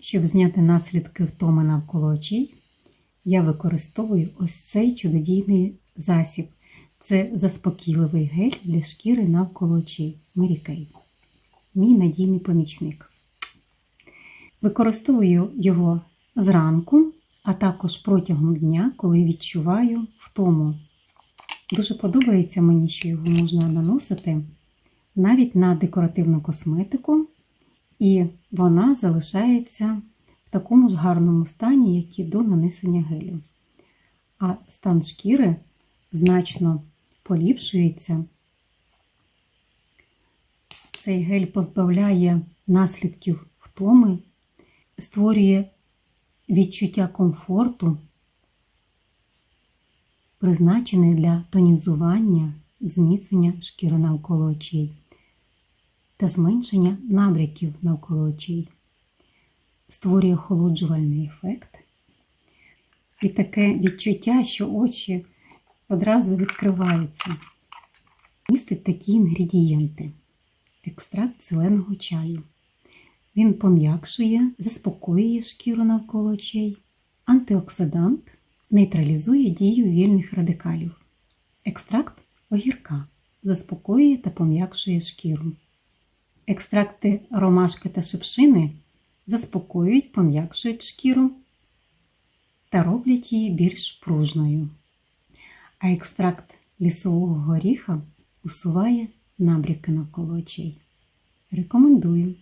Щоб зняти наслідки втоми навколо очей, я використовую ось цей чудодійний засіб. Це заспокійливий гель для шкіри навколо очей Mary Мій надійний помічник. Використовую його зранку, а також протягом дня, коли відчуваю втому. Дуже подобається мені, що його можна наносити навіть на декоративну косметику, і вона залишається в такому ж гарному стані, як і до нанесення гелю. А стан шкіри значно поліпшується. Цей гель позбавляє наслідків втоми, створює відчуття комфорту, призначений для тонізування, зміцнення шкіри навколо очей та зменшення набряків навколо очей, створює охолоджувальний ефект і таке відчуття, що очі одразу відкриваються. Містить такі інгредієнти: екстракт зеленого чаю. Він пом'якшує, заспокоює шкіру навколо очей, антиоксидант нейтралізує дію вільних радикалів. Екстракт огірка заспокоює та пом'якшує шкіру. Екстракти ромашки та шипшини заспокоюють, пом'якшують шкіру та роблять її більш пружною. А екстракт лісового горіха усуває набряки навколо очей. Рекомендую.